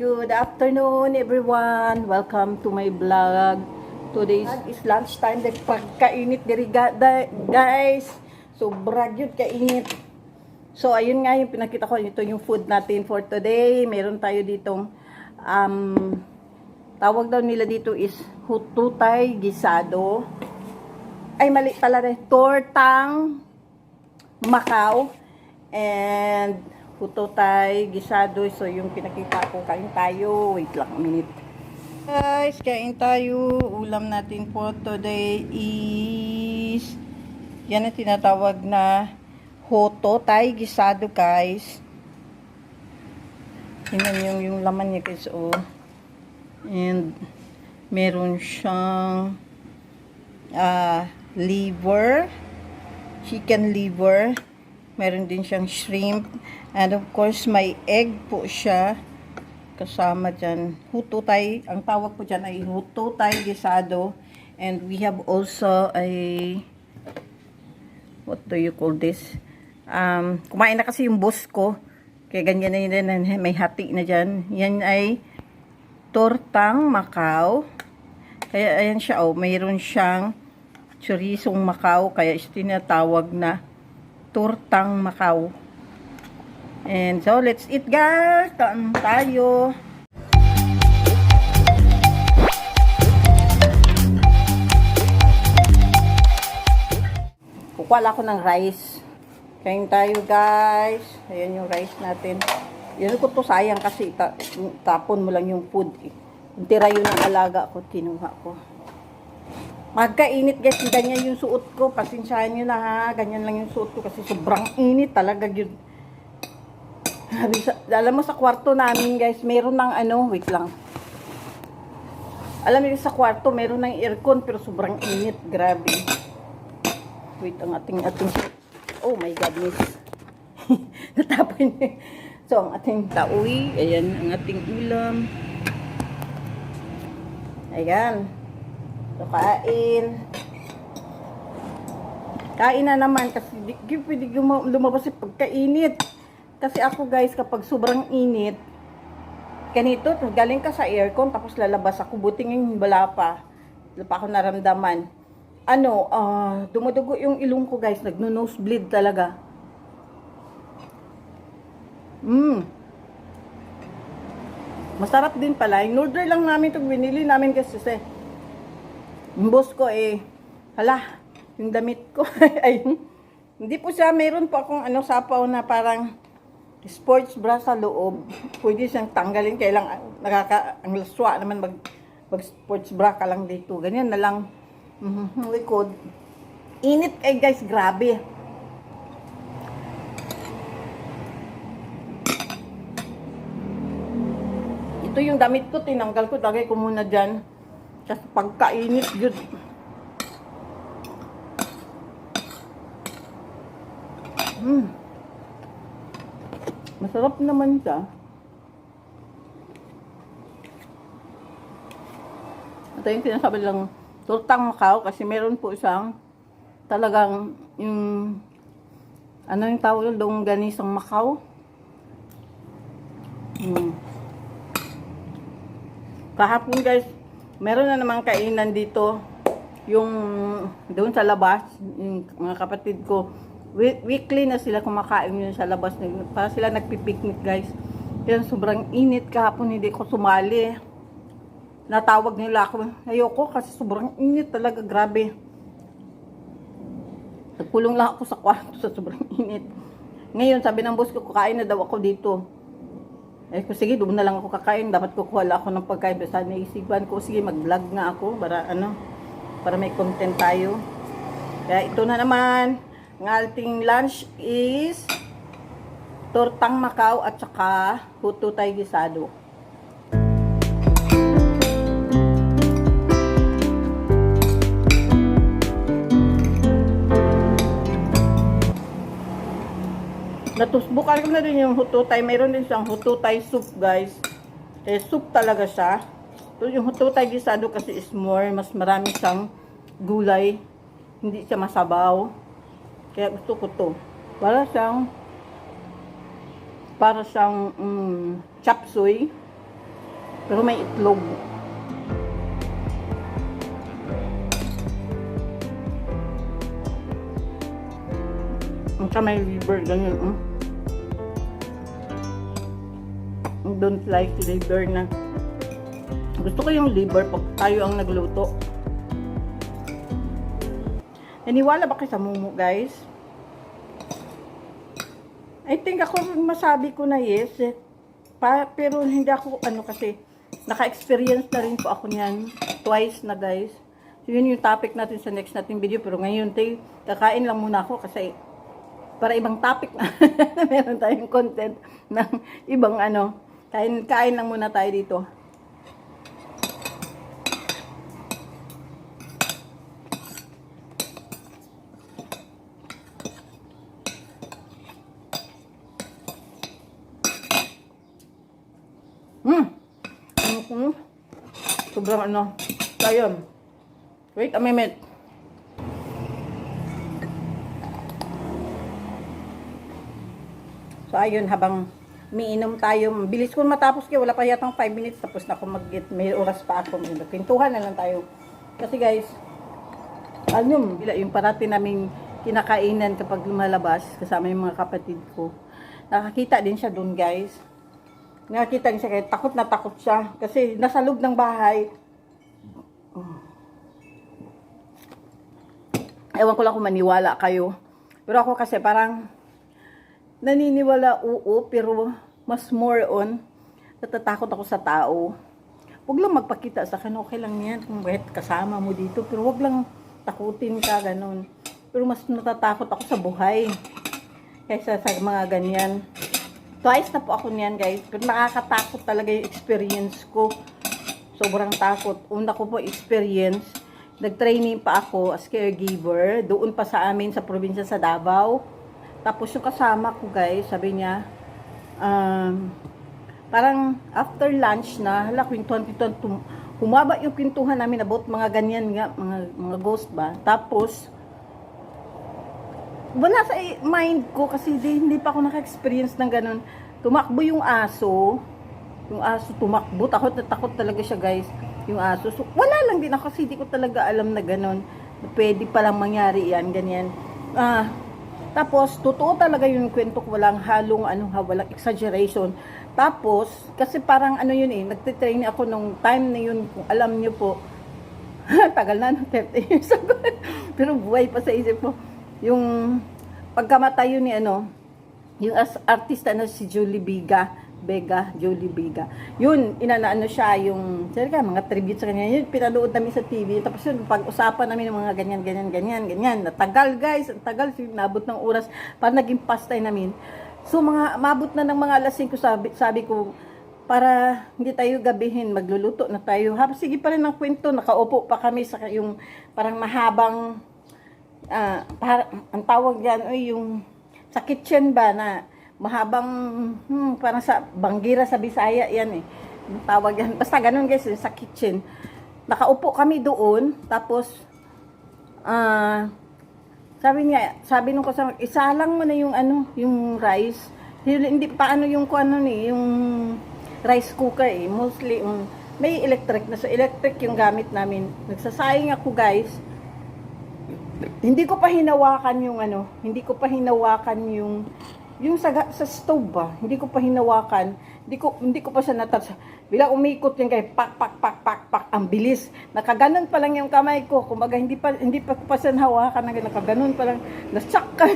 Good afternoon everyone. Welcome to my vlog. Today is lunchtime. Dahil pagkainit diri guys. Sobra yun kainit. So ayun nga yung pinakita ko. Ito yung food natin for today. Meron tayo ditong um, tawag daw nila dito is hututay gisado. Ay mali pala rin. Tortang Macau. And hututay gisado. So yung pinakita ko. Kain tayo. Wait lang a minute. Guys, kain tayo. Ulam natin po today is yan ang tinatawag na hoto tay gisado guys. Tingnan yung, yung laman niya guys oh. And meron siyang ah liver, chicken liver. Meron din siyang shrimp. And of course, may egg po siya kasama dyan. Hututay, ang tawag po dyan ay hututay gisado. And we have also a, what do you call this? Um, kumain na kasi yung boss ko. Kaya ganyan na yun, may hati na dyan. Yan ay tortang Macau. Kaya ayan siya, oh, mayroon siyang chorizong Macau. Kaya tinatawag na tortang Macau. And so, let's eat guys! Taan tayo! Kukuha ako ng rice. Kain tayo guys. Ayan yung rice natin. Yan ko to sayang kasi ta tapon mo lang yung food eh. Tira yun ang alaga ko, kinuha ko. Magkainit guys, ganyan yung suot ko. Pasensyahan nyo na ha, ganyan lang yung suot ko kasi sobrang init talaga yun. Alam mo sa kwarto namin guys, meron ng ano, wait lang. Alam mo sa kwarto, meron ng aircon pero sobrang init, grabe. Wait, ang ating ating Oh my godness. Natapon niya. So, ang ating tauwi, ayan ang ating ulam. Ayan. So, kain. Kain na naman kasi di, di pwede lumabas sa pagkainit. Kasi ako guys, kapag sobrang init, ganito, galing ka sa aircon, tapos lalabas ako, buti ngayon wala pa. Wala pa ako naramdaman. Ano, ah, dumudugo yung ilong ko guys, nagno-nosebleed talaga. Mm. Masarap din pala. In-order lang namin ito, binili namin kasi yung boss ko eh, hala, yung damit ko, ay, hindi po siya, meron po akong ano, sapaw na parang sports bra sa loob. Pwede siyang tanggalin, kailang nakaka, ang laswa naman mag, mag sports bra ka lang dito. Ganyan na lang. Mhm, likod. Init eh guys, grabe. Ito yung damit ko, tinanggal ko, tagay ko muna dyan. Kasi pagkainit, yun. Mm. Masarap naman siya. Ito yung sinasabi lang, tortang Macau kasi meron po siyang talagang yung ano yung tawag yung longganisang Macau. Hmm. Kahapon guys, meron na namang kainan dito yung doon sa labas, yung mga kapatid ko, we- weekly na sila kumakain yun sa labas. Para sila nagpipiknik guys. Yan, sobrang init kahapon, hindi ko sumali. Natawag nila ako. Ayoko kasi sobrang init talaga, grabe. Nagkulong lang ako sa kwarto sa sobrang init. Ngayon, sabi ng boss ko, kakain na daw ako dito. Eh, ko, sige, doon na lang ako kakain. Dapat kukuha lang ako ng pagkain. Basta naisipan ko, sige, mag-vlog nga ako para ano, para may content tayo. Kaya ito na naman. Ang ating lunch is tortang Macau at saka huto tay gisado. Natusbukan ko na rin yung hututay. Mayroon din siyang hututay soup, guys. Eh, soup talaga siya. So, yung hututay gisado kasi is more, mas marami siyang gulay. Hindi siya masabaw. Kaya gusto ko to. Para siyang, para siyang mm, chop suey. Pero may itlog. Ang may liver, ganyan. Mm. Don't like liver na. Gusto ko yung liver pag tayo ang nagluto. Naniwala ba kayo sa mumu, guys? I think ako masabi ko na yes. eh. Pa, pero hindi ako, ano kasi, naka-experience na rin po ako niyan. Twice na, guys. So, yun yung topic natin sa next nating video. Pero ngayon, tay, kakain lang muna ako kasi para ibang topic na meron tayong content ng ibang ano. Kain, kain lang muna tayo dito. Hmm. Ano kung sobrang ano. Ayun. Wait a minute. So ayun, habang miinom tayo, bilis ko matapos kaya wala pa yatang 5 minutes tapos na ako mag may oras pa ako. Pintuhan na lang tayo. Kasi guys, ano yung parati naming kinakainan kapag lumalabas kasama yung mga kapatid ko. Nakakita din siya doon guys. Nakakita din siya kaya takot na takot siya kasi nasa loob ng bahay. Ewan ko lang kung maniwala kayo. Pero ako kasi parang naniniwala oo, pero mas more on, natatakot ako sa tao. Huwag lang magpakita sa akin, okay lang yan kung bakit kasama mo dito, pero huwag lang takutin ka, ganun. Pero mas natatakot ako sa buhay kaysa sa mga ganyan. Twice na po ako niyan, guys. Pero nakakatakot talaga yung experience ko. Sobrang takot. Una ko po experience, nag-training pa ako as caregiver, doon pa sa amin sa probinsya sa Davao. Tapos yung kasama ko guys, sabi niya, um, parang after lunch na, hala, kwentuhan, kwentuhan, humaba yung kwentuhan namin about mga ganyan nga, mga, mga ghost ba. Tapos, wala sa mind ko kasi di, hindi pa ako naka-experience ng ganun. Tumakbo yung aso, yung aso tumakbo, takot na takot talaga siya guys, yung aso. So, wala lang din ako kasi di ko talaga alam na ganun. Pwede palang mangyari yan, ganyan. Ah, tapos, totoo talaga yung kwento ko, walang halong, ano, ha, walang exaggeration. Tapos, kasi parang ano yun eh, nagtitrain ako nung time na yun, kung alam nyo po, tagal na, no, 30 years ago. Pero buhay pa sa isip ko. Yung pagkamatay yun ni ano, yung as artista na si Julie Biga, Bega, Julie Biga. Yun, inanaano siya, yung, sorry ka, mga tribute sa kanya. Yun, pinanood namin sa TV. Tapos yun, pag-usapan namin ng mga ganyan, ganyan, ganyan, ganyan. Natagal, guys. Tagal. Nabot ng oras. Para naging pastay namin. So, mga, mabot na ng mga alas 5, sabi, sabi ko, para hindi tayo gabihin, magluluto na tayo. Hap, sige pa rin ang kwento. Nakaupo pa kami sa yung parang mahabang, ah, para, ang tawag yan, oy, yung sa kitchen ba na mahabang, hmm, parang sa banggira sa Bisaya yan eh. Tawag yan. Basta ganun guys, sa kitchen. Nakaupo kami doon, tapos, ah, sabi niya, sabi nung kasama, isalang mo na yung ano, yung rice. Hindi, pa ano yung ano ni, yung rice cooker eh. Mostly, um, may electric na. So, electric yung gamit namin. Nagsasayang ako guys. Hindi ko pa hinawakan yung ano, hindi ko pa hinawakan yung yung sa, sa stove ba, hindi ko pa hinawakan, hindi ko hindi ko pa siya natouch. Bila umikot yan kay pak pak pak pak pak ang bilis. Nakaganon pa lang yung kamay ko. Kumbaga hindi pa hindi pa ko pa siya hawakan, nakaganon pa lang. Na-shock ka.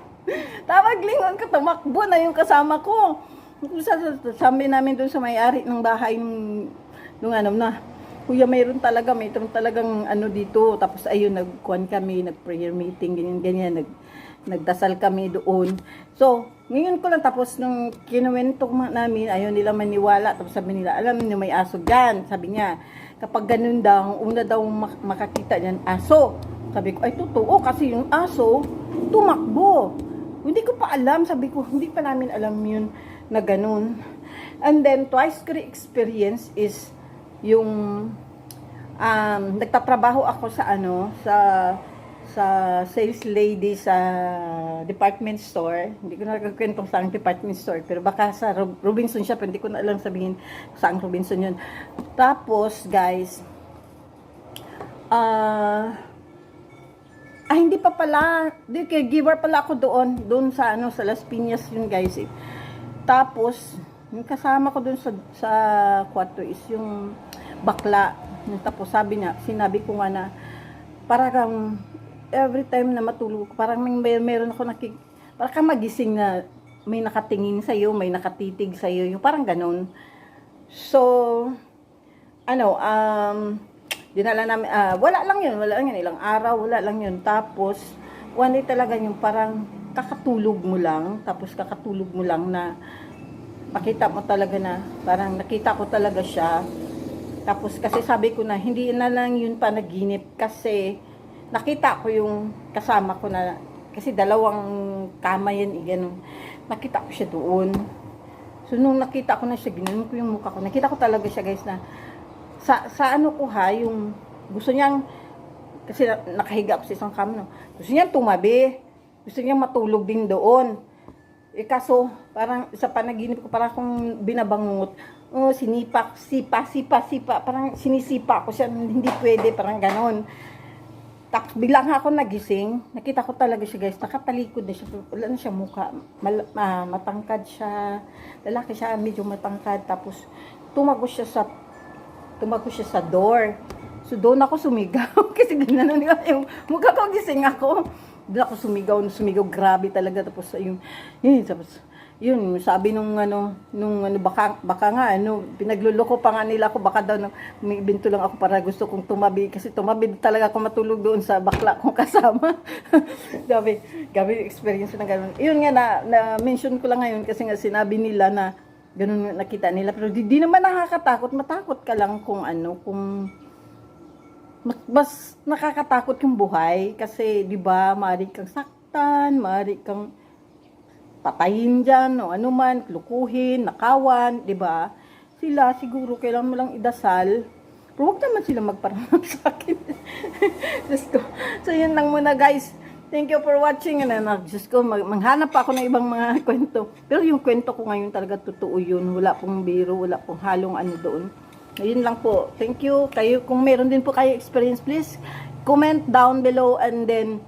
Tawag lingon ka tumakbo na yung kasama ko. Sa, sabi namin doon sa may-ari ng bahay nung, nung ano na, Kuya, mayroon talaga, mayroon talagang ano dito. Tapos ayun, nagkuhan kami, nag-prayer meeting, ganyan, ganyan, nag, nagdasal kami doon. So, ngayon ko lang tapos nung kinuwento ko namin, ayaw nila maniwala. Tapos sabi nila, alam niyo may aso dyan. Sabi niya, kapag ganun daw, una daw mak- makakita niyan, aso. Sabi ko, ay totoo, kasi yung aso, tumakbo. Hindi ko pa alam, sabi ko, hindi pa namin alam yun na ganun. And then, twice ko experience is yung um, nagtatrabaho ako sa ano, sa sa sales lady sa department store. Hindi ko na nagkwento sa department store. Pero baka sa Rob- Robinson siya. Hindi ko na alam sabihin saan Robinson yun. Tapos, guys, ah, ah, hindi pa pala. Di, caregiver pala ako doon. Doon sa, ano, sa Las Piñas yun, guys. Eh. Tapos, yung kasama ko doon sa, sa kwarto is yung bakla. Tapos sabi niya, sinabi ko nga na, parang every time na matulog, parang may, may meron ako nakik, parang kang magising na may nakatingin sa iyo, may nakatitig sa iyo, yung parang ganun. So, ano, um, dinala namin, ah, wala lang yun, wala lang yun, ilang araw, wala lang yun. Tapos, one day talaga yung parang kakatulog mo lang, tapos kakatulog mo lang na makita mo talaga na, parang nakita ko talaga siya. Tapos kasi sabi ko na, hindi na lang yun panaginip kasi nakita ko yung kasama ko na, kasi dalawang kama yan, eh, ganun. Nakita ko siya doon. So, nung nakita ko na siya, ginanon ko yung mukha ko. Nakita ko talaga siya, guys, na sa, sa ano ko ha, yung gusto niyang, kasi na- nakahiga ako sa isang kama, no? gusto niyang tumabi. Gusto niyang matulog din doon. Eh kaso, parang sa panaginip ko, parang akong binabangungot. Oh, sinipa, sipa, sipa, sipa. Parang sinisipa ko siya, hindi pwede, parang ganon. Tapos bigla nga ako nagising, nakita ko talaga siya guys, nakatalikod na siya, wala na siya mukha, Mal, ah, matangkad siya, lalaki siya, medyo matangkad, tapos tumagos siya sa, tumagos siya sa door. So doon ako sumigaw, kasi ginanon nga yung mukha ko, gising ako. Doon ako sumigaw, sumigaw, grabe talaga, tapos yung, yun, tapos, yun, sabi nung ano, nung ano, baka, baka nga, ano, pinagluloko pa nga nila ako, baka daw, binto lang ako para gusto kong tumabi, kasi tumabi talaga ako matulog doon sa bakla kong kasama. gabi, gabi experience na gano'n. Yun nga, na, na, mention ko lang ngayon, kasi nga sinabi nila na, ganun nakita nila, pero di, di naman nakakatakot, matakot ka lang kung ano, kung, mas, mas nakakatakot yung buhay, kasi, di ba, maaari kang saktan, maaari kang, patayin dyan o ano man, lukuhin, nakawan, di ba? Sila siguro kailangan mo lang idasal. Pero huwag naman sila magparamam sa akin. Diyos ko. So yun lang muna guys. Thank you for watching. And uh, Diyos ko, mag- manghanap pa ako ng ibang mga kwento. Pero yung kwento ko ngayon talaga totoo yun. Wala pong biro, wala pong halong ano doon. Ayun lang po. Thank you. Kayo, kung meron din po kayo experience, please comment down below and then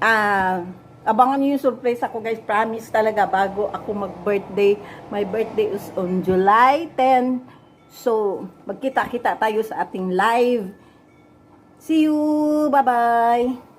ah abangan niyo yung surprise ako guys. Promise talaga bago ako mag birthday my birthday is on July 10 so magkita-kita tayo sa ating live. See you. Bye bye